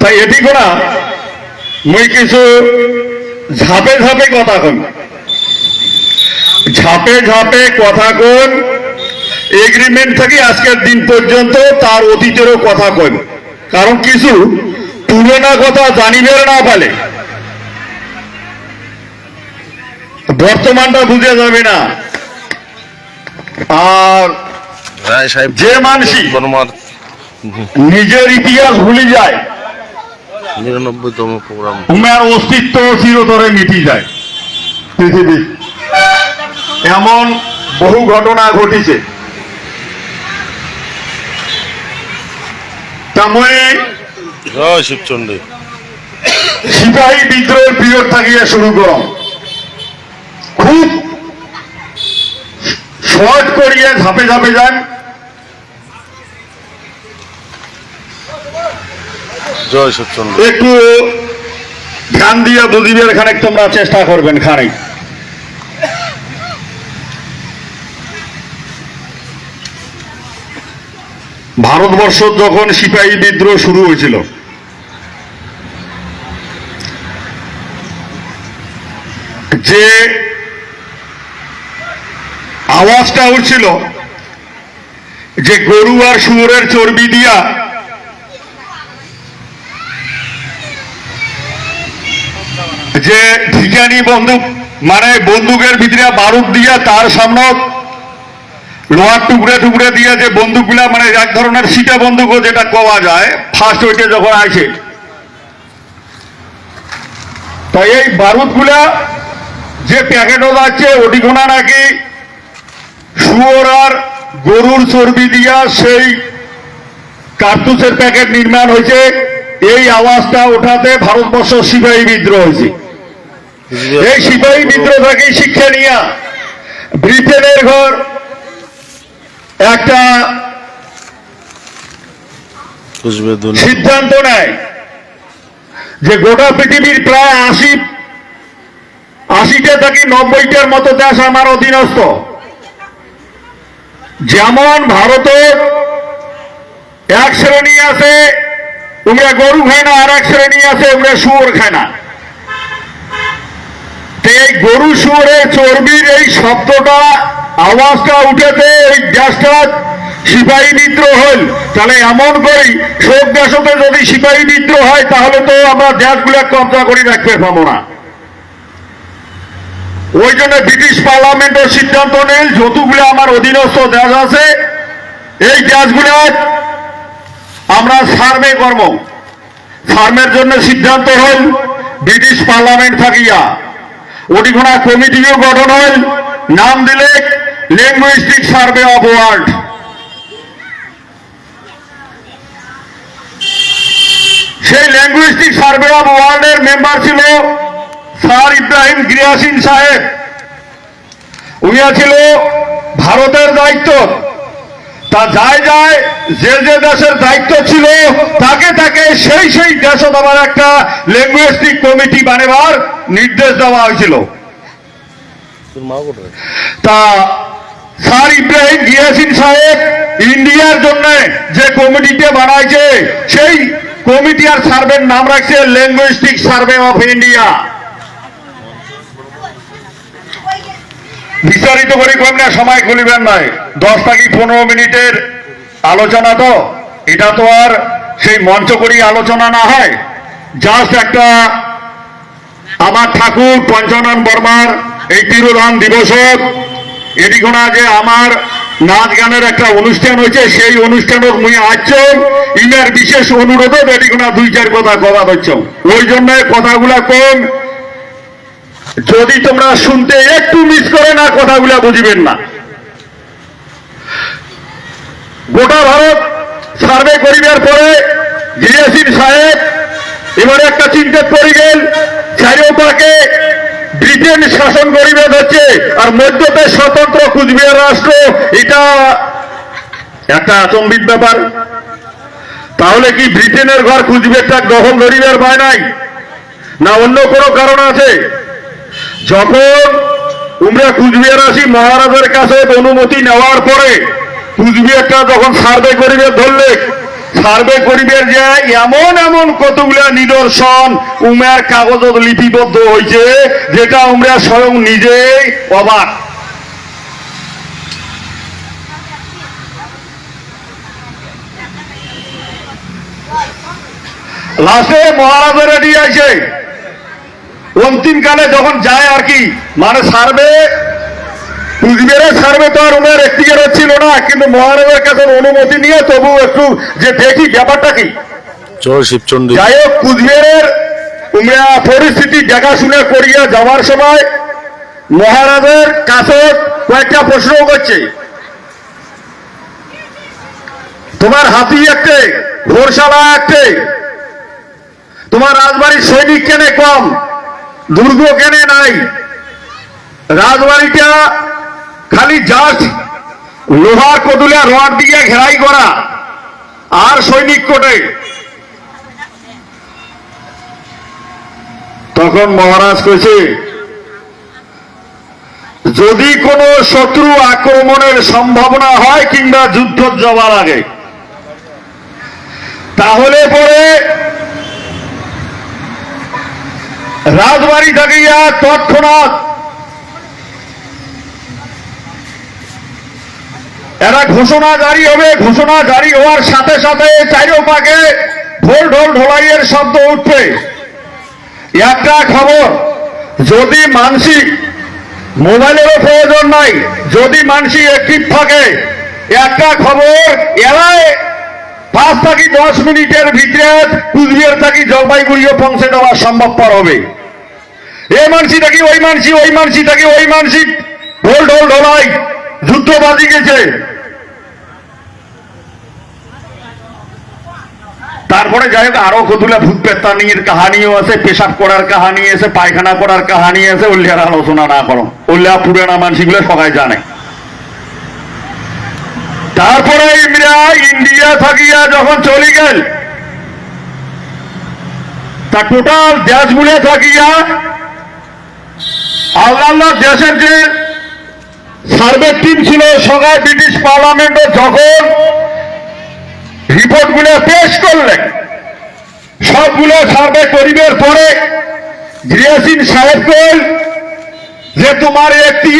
তাই এটি করা মুই কিছু ঝাপে ঝাপে কথা কই ঝাপে ঝাপে কথা কোন এগ্রিমেন্ট থেকে আজকের দিন পর্যন্ত তার অতীতেরও কথা কই কারণ কিছু পুরোনা কথা জানিবের না পালে বর্তমানটা বুঝে যাবে না। আর যে মানসি বর্মার নিজের ইতিহাস ভুলে যায় নিরানব্বইতম প্রোগ্রাম। উমের অস্তিত্ব চিরতরে মিটি যায়। পৃথিবী। এমন বহু ঘটনা ঘটিছে। তাময়ে জয় শিবচন্ডী সিপাহী বিদ্রোহের পিরিয়ড থাকিয়ে শুরু করম খুব শর্ট করিয়ে ঝাপে ঝাপে যান। জয় একটু ধ্যান খানিক তোমরা চেষ্টা করবেন খানিক। ভারতবর্ষ যখন সিপাহী বিদ্রোহ শুরু হয়েছিল, যে আওয়াজটা উঠছিল যে গরু আর শুয়োরের চর্বি দিয়া যে ঠিকানি বন্দুক মানে বন্দুকের ভিতরে বারুদ দিয়া তার সামনে লোহার টুকরে টুকরে দিয়ে যে বন্দুকগুলা মানে এক ধরনের সিটা বন্দুকও যেটা কওয়া যায় ফার্স্ট ওইটে যখন আসে। তাই এই বারুদগুলা যে প্যাকেটও যাচ্ছে, ওটিগুনা নাকি শুয়োর আর গরুর চর্বি দিয়া সেই কার্তুসের প্যাকেট নির্মাণ হয়েছে। এই আওয়াজটা ওঠাতে ভারতবর্ষ সিপাহী বিদ্রোহ হয়েছে। এই সিপাহী বিদ্রোহ থেকে শিক্ষা নিয়া ব্রিটেনের ঘর একটা সিদ্ধান্ত নেয় যে গোটা পৃথিবীর প্রায় আশি আশিটা থেকে নব্বইটার মতো দেশ আমার অধীনস্থ। যেমন ভারতের এক শ্রেণি আছে তোমরা গরু খায় না আর এক শ্রেণি আছে তোমরা শুয়োর খায় না। এই গরু শুয়োরের চর্বির এই শব্দটা, আওয়াজটা উঠেতে এই গ্যাসটা সিপাহী বিদ্রোহ হল। তাহলে এমন করি সব দেশতে যদি সিপাহী বিদ্রোহ হয়, তাহলে তো আমরা দেশগুলো কবজা করে, রাখতে পাবো না। ওই জন্য ব্রিটিশ পার্লামেন্টের সিদ্ধান্ত নেই যতগুলো আমার অধীনস্থ দেশ আছে, এই দেশগুলো আমরা সার্ভে করব। সার্ভের জন্য সিদ্ধান্ত হল, ব্রিটিশ পার্লামেন্ট থাকিয়া। ওটিখানা কমিটিও গঠন হল নাম দিলে লিঙ্গুইস্টিক সার্ভে অফ ওয়ার্ল্ড সেই লিঙ্গুইস্টিক সার্ভে অফ ওয়ার্ল্ডের মেম্বার ছিল স্যার ইব্রাহিম গিয়াসিন সাহেব। উনি ছিল ভারতের দায়িত্ব। তা যায় যায় যে যে দেশের দায়িত্ব ছিল তাকে তাকে সেই সেই দেশত আবার একটা ল্যাঙ্গুয়েস্টিক কমিটি বানাবার নির্দেশ দেওয়া হয়েছিল। তা স্যার ইব্রাহিম গিয়াসিন সাহেব ইন্ডিয়ার জন্য যে কমিটিটা বানাইছে সেই কমিটি আর সার্ভের নাম রাখছে ল্যাঙ্গুয়েস্টিক সার্ভে অফ ইন্ডিয়া বিস্তারিত করে কম না, সময় খুলিবেন নাই। দশ থেকে পনেরো মিনিটের আলোচনা তো। এটা তো আর সেই মঞ্চ করি আলোচনা না হয়। জাস্ট একটা আমার ঠাকুর পঞ্চানন বর্মার এই তিরোধান দিবস এদিকোনা যে আমার নাচ গানের একটা অনুষ্ঠান হয়েছে, সেই অনুষ্ঠানের মুই আছ ইনার বিশেষ অনুরোধে এদিকোনা দুই চার কথা কথা হচ্ছে ওই জন্য কথাগুলা কম। যদি তোমরা শুনতে একটু মিস করে না, কথাগুলা বুঝিবেন না। গোটা ভারত সার্ভে করিবার পরে জিয়াসিন সাহেব এবারে একটা চিন্তা পড়ে গেল চারিপাকে ব্রিটেন শাসন করিবে হচ্ছে, আর মধ্যতে স্বতন্ত্র কুচবিহার রাষ্ট্র, এটা একটা আচম্বিত ব্যাপার। তাহলে কি ব্রিটেনের ঘর কুচবিহারটা দখল করিবার পায় নাই? না অন্য কোনো কারণ আছে? যখন উমরা কুচবিহার আসি, মহারাজের কাছে অনুমতি নেওয়ার পরে কুচবিহারটা যখন সার্ভে করিবে, ধরলে সার্ভে করিবে যে এমন এমন কতগুলা নিদর্শন উমের কাগজত লিপিবদ্ধ হয়েছে যেটা আমরা স্বয়ং নিজেই অবাক। লাস্টে মহারাজের রেডি আছে অন্তিমকালে যখন যায় আর কি মানে সার্ভে কুচবিহারের সার্ভে তো আর ওনার ব্যক্তিগত ছিল না কিন্তু মহারাজের কাছে অনুমতি নিয়ে তবু একটু যে দেখি ব্যাপারটা কি। যাই হোক কুচবিহারের পরিস্থিতি দেখাশোনা করিয়া যাওয়ার সময় মহারাজের কাছে কয়েকটা প্রশ্ন করছে। তোমার হাতি একটে ঘোরশালা একটে তোমার রাজবাড়ির সৈনিক কেনে কম? দুর্গ কেনে নাই। রাজবাড়িটা খালি জাস্ট লোহার কদুলা রড দিয়ে ঘেরাই করা আর সৈনিক কোটে। তখন মহারাজ কইছে, যদি কোনো শত্রু আক্রমণের সম্ভাবনা হয় কিংবা যুদ্ধ যাওয়ার আগে, তাহলে পরে রাজবাড়ি থাকিয়া তৎক্ষণাৎ এরা ঘোষণা জারি হবে, ঘোষণা জারি হওয়ার সাথে সাথে চারিপাকে ঢোল ঢোল ঢোলাইয়ের শব্দ উঠবে একটা খবর, যদি মানসিক মোবাইলেরও প্রয়োজন নাই, যদি মানসি অ্যাক্টিভ থাকে একটা খবর এলায় পাঁচ থাকি দশ মিনিটের ভিতরে কুচবিহার থাকি জলপাইগুড়িও পৌঁছে দেওয়া সম্ভবপর হবে। এই মানসি থাকি ওই মানসি ওই মানসি থাকি ওই মানসি? ঢোল ঢোল ঢোলাই, যুদ্ধ বাজি গেছে। তারপরে যাই হোক, আরও কতুলা ভূত পেত্তানির কাহানিও আছে, পেশাব করার কাহানি আছে, পায়খানা করার কাহানি আছে উল্লিয়ার আলোচনা না করো। উল্লিয়া পুরানা মানসিগুলো সবাই জানে। তারপরে ইন্ডিয়া ইন্ডিয়া থাকিয়া যখন চলে গেল, তা টোটাল দেশগুলো থাকিয়া আল্লাহ দেশের যে সার্ভে টিম ছিল, সবাই ব্রিটিশ পার্লামেন্টে যখন রিপোর্টগুলো পেশ করলেন, সবগুলো সার্ভে করিবের পরে জিয়াসিন সাহেব যে তোমার একটি